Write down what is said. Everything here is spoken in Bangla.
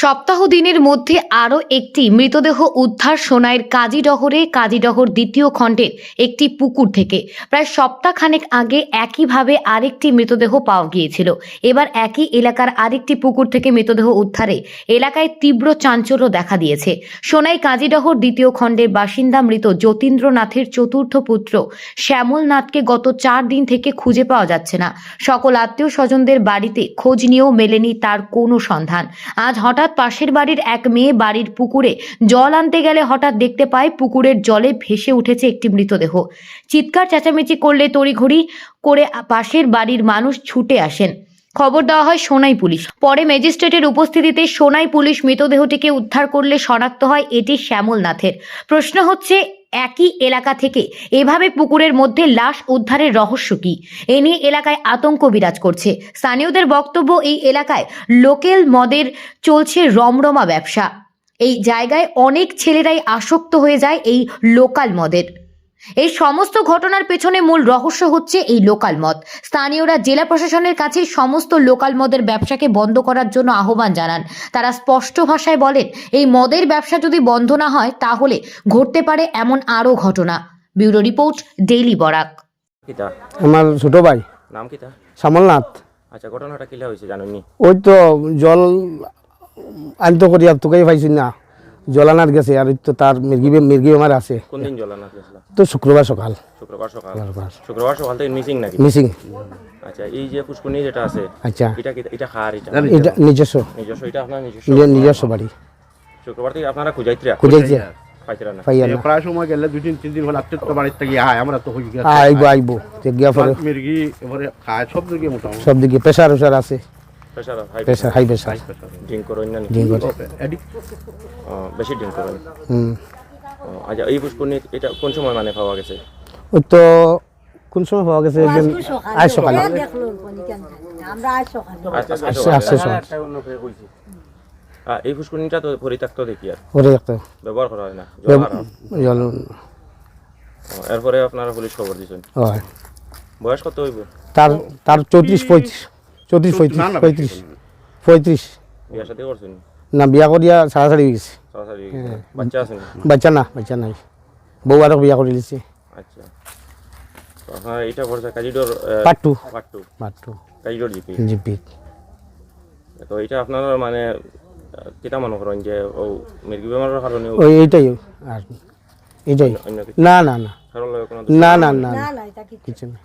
সপ্তাহ দিনের মধ্যে আরও একটি মৃতদেহ উদ্ধার সোনাইয়ের কাজীডহরে, কাজীডহর দ্বিতীয় খণ্ডের একটি পুকুর থেকে। প্রায় সপ্তাহখানেক আগে একইভাবে আরেকটি মৃতদেহ পাওয়া গিয়েছিল। এবার একই এলাকার আরেকটি পুকুর থেকে মৃতদেহ উদ্ধারে। এলাকায় তীব্র চাঞ্চল্য দেখা দিয়েছে। সোনাই কাজীডহর দ্বিতীয় খণ্ডের বাসিন্দা মৃত যতীন্দ্রনাথের চতুর্থ পুত্র শ্যামল নাথকে গত চার দিন থেকে খুঁজে পাওয়া যাচ্ছে না। সকল আত্মীয় স্বজনদের বাড়িতে খোঁজ নিয়েও মেলেনি তার কোনো সন্ধান। আজ হঠাৎ পাশের বাড়ির এক মেয়ে বাড়ির পুকুরে জল আনতে গেলে হঠাৎ দেখতে পায় পুকুরের জলে ভেসে উঠেছে একটি মৃতদেহ। চিৎকার, চেঁচামেচি করলে তড়িঘড়ি করে পাশের বাড়ির মানুষ ছুটে আসেন। খবর দেওয়া হয় সোনাই পুলিশ। পরে ম্যাজিস্ট্রেটের উপস্থিতিতে সোনাই পুলিশ মৃতদেহটিকে উদ্ধার করলে শনাক্ত হয় এটি শ্যামলনাথের। প্রশ্ন হচ্ছে একই এলাকা থেকে। এভাবে পুকুরের মধ্যে লাশ উদ্ধারের রহস্য কি? এ নিয়ে এলাকায় আতঙ্ক বিরাজ করছে। স্থানীয়দের বক্তব্য, এই এলাকায় লোকেল মদের চলছে রমরমা ব্যবসা। এই জায়গায় অনেক ছেলেরাই আসক্ত হয়ে যায় এই লোকাল মদের। এই সমস্ত ঘটনার পেছনে মূল রহস্য হচ্ছে এই লোকাল মদ। স্থানীয়রা জেলা প্রশাসনের কাছে সমস্ত লোকাল মদের ব্যবসাকে বন্ধ করার জন্য আহ্বান জানান। তারা স্পষ্ট ভাষায় বলেন এই মদের ব্যবসা যদি বন্ধ না হয় তাহলে ঘটতে পারে এমন আরও ঘটনা। Bureau report daily Barak. আমার ছোট ভাই। নাম কিতা শ্যামলনাথ আচ্ছা ঘটনাটা কিলা হয়েছে জানেননি ওই তো জল আনতো করি আর তোকেই পাইছি না। জল আনার গেছে আর তো তার মির্গি মির্গি বেমার আছে। কোন দিন জলানা গেছিল? তো শুক্রবার সকাল। শুক্রবার সকাল। শুক্রবার। শুক্রবার সকাল থেকে মিসিং নাকি? মিসিং আচ্ছা এই যে পুষ্করণী যেটা আছে আচ্ছা। এটা কি এটা খার এটা? এটা নিজস্ব। নিজস্ব। এটা আপনার নিজস্ব? নিজস্ব বাড়ি। শুক্রবার থেকে আপনারা খুঁজাইত্রা? প্রায় সময় গেলে দুই তিন দিন হলে তো আয় আমরা তো হয়ে গেছে আইব আইব। তো গিয়া পরে মির্গি এবারে খায় সব দিকে মোটামুটি। সব দিকে প্রেশার উসার আছে। প্রেশার হাই প্রেশার ড্রিঙ্ক করেন না। ড্রিঙ্ক করে বেশি ড্রিঙ্ক করেন। হুম। আচ্ছা এই পুষ্করণী এটা কোন সময় মানে পাওয়া গেছে? ওই তো কোন সময় পাওয়া গেছে? একদিন আজ সকালে। এই পুষ্করণীটা তো পরিত্যক্ত দেখি আর। একটা ব্যবহার করা হয় না। জল এরপরে আপনারা পুলিশ খবর দিচ্ছেন। হয়। বয়স কত হইব? তার তার চৌত্রিশ পঁয়ত্রিশ। চৌত্রিশ পঁয়ত্রিশ পঁয়ত্রিশ পঁয়ত্রিশ। না বিয়া করিয়া সাড়াসাড়ি হয়ে। গেছে বাচ্চা না বাচ্চা নাই। বউ আরও বিয়া করে দিছে। আচ্ছা। আপনার এটা পড়ছে কাজিডোর part two. Part two. Part two. কাজিডোর GP. GP. তো এটা আপনার মানে কিতা মনে করেন যে ও মির্গি বেমারের কারণে ওই এইটাই আর এইটাই। অন্য না না না। না না না না। না এটা কি কিছু না।